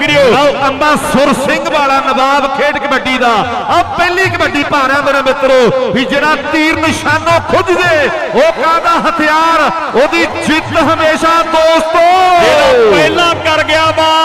Video ਲਓ ਅੰਬਾ ਸੁਰ ਸਿੰਘ ਵਾਲਾ ਨਵਾਬ ਖੇਡ ਕਬੱਡੀ ਦਾ। ਆ ਪਹਿਲੀ ਕਬੱਡੀ ਭਾਰਿਆ ਮੇਰੇ ਮਿੱਤਰੋ ਵੀ ਜਿਹੜਾ ਤੀਰ ਨਿਸ਼ਾਨੋਂ ਖੁੱਜਦੇ ਉਹ ਕਾਹਦਾ ਹਥਿਆਰ? ਉਹਦੀ ਜਿੱਤ ਹਮੇਸ਼ਾ ਦੋਸਤੋ। ਪਹਿਲਾਂ ਕਰ ਗਿਆ ਬਾਰ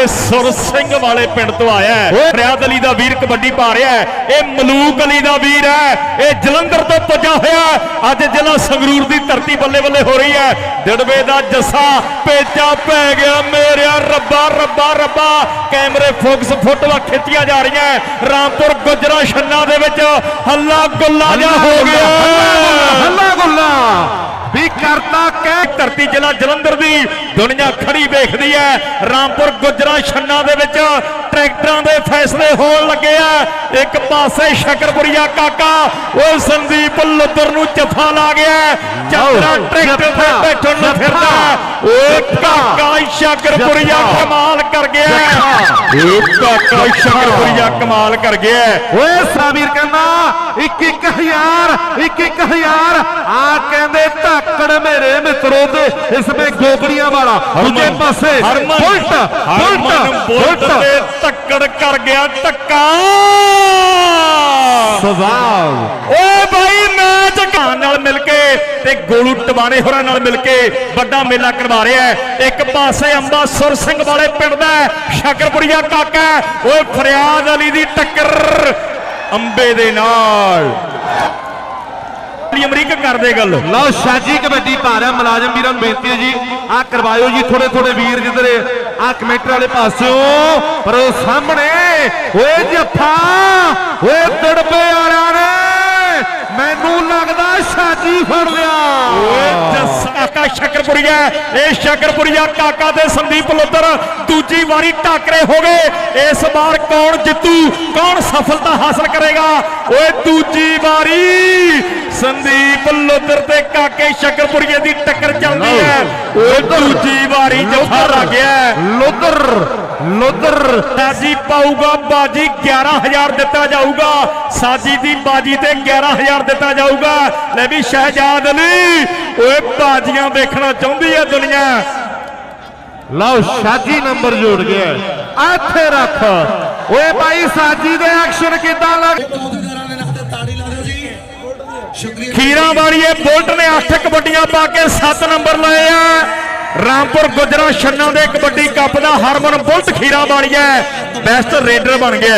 ਇਹ ਸੁਰ ਸਿੰਘ ਵਾਲੇ ਪਿੰਡ ਤੋਂ ਆਇਆ ਹੈ। ਫਰਿਆਦ ਅਲੀ ਦਾ ਵੀਰ ਕਬੱਡੀ ਪਾ ਰਿਹਾ ਹੈ। ਇਹ ਮਲੂਕ ਅਲੀ ਦਾ ਵੀਰ ਹੈ। ਇਹ ਜਲੰਧਰ ਤੋਂ ਪੁੱਜਾ ਹੋਇਆ। ਅੱਜ ਜ਼ਿਲ੍ਹਾ ਸੰਗਰੂਰ ਦੀ ਧਰਤੀ ਬੱਲੇ ਬੱਲੇ ਹੋ ਰਹੀ ਹੈ। ਦਿੜਵੇ ਦਾ ਜੱਸਾ ਪੇਚਾ ਪੈ ਗਿਆ ਮੇਰਿਆ ਰੱਬਾ ਰੱਬਾ ਰੱਬਾ। ਕੈਮਰੇ ਫੋਕਸ ਫੋਟੋਆਂ ਖਿੱਚੀਆਂ ਜਾ ਰਹੀਆਂ। ਰਾਮਪੁਰ ਗੁਜਰਾ ਛੰਨਾ ਦੇ ਵਿੱਚ ਹੱਲਾ ਗੁੱਲਾ ਜਿਹਾ ਹੋ ਗਿਆ ਹੱਲਾ ਗੁੱਲਾ। ਕਰਤਾ ਕਹਿ ਧਰਤੀ ਜ਼ਿਲ੍ਹਾ ਜਲੰਧਰ ਦੀ। ਦੁਨੀਆ ਖੜੀ ਵੇਖਦੀ ਹੈ ਰਾਮਪੁਰ ਗੁਜਰਾ ਛੰਨਾ ਦੇ ਵਿੱਚ ਟਰੈਕਟਰਾਂ ਦੇ ਫੈਸਲੇ ਹੋਣ ਲੱਗੇ ਆ ਇੱਕ ਪਾਸੇ ਸ਼ਕਰਪੁਰੀਆ ਕਾਕਾ ਉਹ ਸੰਦੀਪ ਲੁੱਦਰ ਨੂੰ ਜੱਫਾ ਲਾ ਗਿਆ ਚਾਦਰਾ ਟਰੈਕਟਰ ਤੇ ਬੈਠਣ ਨੂੰ। ਫਿਰਦਾ ਓਏ ਕਾਕਾ ਸ਼ਕਰਪੁਰੀਆ। ਕਮਾਲ ਕਰ ਗਿਆ। ਓਏ ਕਾਕਾ ਸ਼ਕਰਪੁਰੀਆ ਕਮਾਲ ਕਰ ਗਿਆ ਓਏ ਸਾਬੀਰ ਕਹਿੰਦਾ 21000 21000 ਆ ਕਹਿੰਦੇ ਧਾਕੜ ਮੇਰੇ ਮਿੱਤਰੋ ਤੇ ਇਸਮੇ ਗੋਗੜੀਆਂ ਵਾਲਾ। ਦੂਜੇ ਪਾਸੇ Harman Bullet Harman Bullet Bullet. ਤੇ ਟੱਕੜ ਕਰ ਗਿਆ ਟੱਕਾ ਸਵਾਲ। ਓਏ ਭਾਈ ਮੈਚ ਘਾਨ ਨਾਲ ਮਿਲ ਕੇ ਤੇ ਗੋਲੂ ਟਵਾਣੇ ਹੋਰਾਂ ਨਾਲ ਮਿਲ ਕੇ ਵੱਡਾ ਮੇਲਾ ਕਰਵਾ ਰਿਹਾ ਹੈ। ਇੱਕ ਪਾਸੇ ਅੰਬਾ ਸੁਰ ਸਿੰਘ ਵਾਲੇ ਪਿੰਡ ਦਾ ਸ਼ਕਰਪੁਰੀਆ ਕਾਕਾ। ਓਏ ਫਰਿਆਦ ਅਲੀ ਦੀ ਟੱਕਰ ਅੰਬੇ ਦੇ ਨਾਲ। ਅਮਰੀਕ ਕਰਦੇ ਗੱਲ। ਲਓ ਸ਼ਾਜੀ ਕਬੱਡੀ ਪਾ ਰਿਹਾ ਮੁਲਾਜ਼ਮ ਵੀਰਾਂ ਨੂੰ ਬੇਨਤੀ ਹੈ ਜੀ। ਆ ਕਰਵਾਇਓ ਜੀ ਥੋੜੇ ਥੋੜੇ ਵੀਰ ਜਿੱਧਰੇ ਆ ਕਮੈਂਟਰ ਵਾਲੇ ਪਾਸਿਓਂ। ਪਰ ਉਹ ਸਾਹਮਣੇ ਓਏ ਜੱਫਾ ਓਏ ਤੜਪੇ ਵਾਲਿਆਂ ਨੇ। ਮੈਨੂੰ ਲੱਗਦਾ ਸ਼ਾਜੀ ਫੜ ਲਿਆ। ਓਏ ਜੱਸ ਕਾਕਾ ਸ਼ਕਰਪੁਰੀਆ ਇਹ ਸ਼ਕਰਪੁਰੀਆ ਕਾਕਾ ਤੇ ਸੰਦੀਪ ਲੁੱਦਰ ਦੂਜੀ ਵਾਰੀ ਟਾਕਰੇ ਹੋ ਗਏ। ਇਸ ਵਾਰ ਕੌਣ ਜਿੱਤੂ ਕੌਣ ਸਫਲਤਾ ਹਾਸਲ ਕਰੇਗਾ? ਓਏ ਦੂਜੀ ਵਾਰੀ ਸੰਦੀਪ ਲੁੱਦਰ ਤੇ ਕਾਕੇ ਸ਼ਕਰਪੁਰੀਏ ਦੀ ਟੱਕਰ ਚੱਲਦੀ ਹੈ। ਓਏ ਦੂਜੀ ਵਾਰੀ ਜੱਫਾ ਲੱਗ ਗਿਆ ਲੋਦਰ ਲੋਦਰ ਸਾਜੀ ਪਾਊਗਾ ਬਾਜੀ 11000 ਦਿੱਤਾ ਜਾਊਗਾ। ਸਾਜੀ ਦੀ ਬਾਜੀ ਤੇ 11000 ਦਿੱਤਾ ਜਾਊਗਾ। ਲੈ ਵੀ ਸ਼ਹਿਜਾਦ ਅਲੀ ਓਏ ਬਾਜੀਆਂ ਵੇਖਣਾ ਚਾਹੁੰਦੀ ਹੈ ਦੁਨੀਆ। ਲਓ ਸ਼ਾਜੀ ਨੰਬਰ ਜੋੜ ਗਿਆ ਇੱਥੇ ਰੱਖ। ਓਏ ਭਾਈ ਸਾਜੀ ਦੇ ਐਕਸ਼ਨ ਕਿੱਦਾਂ ਲੱਗ ਖੀਰਾਂ ਵਾਲੀਏ, ਬੁਲਟ ਨੇ 8 ਕਬੱਡੀਆਂ ਪਾ ਕੇ 7 ਨੰਬਰ ਲਏ ਆ। ਰਾਮਪੁਰ ਗੁਜਰਾ ਛੰਨਾ ਦੇ ਕਬੱਡੀ ਕੱਪ ਦਾ ਹਰਮਨ ਬੁਲਟ ਖੀਰਾਂ ਵਾਲੀਏ, ਬੈਸਟ ਰੇਡਰ ਬਣ ਗਿਆ।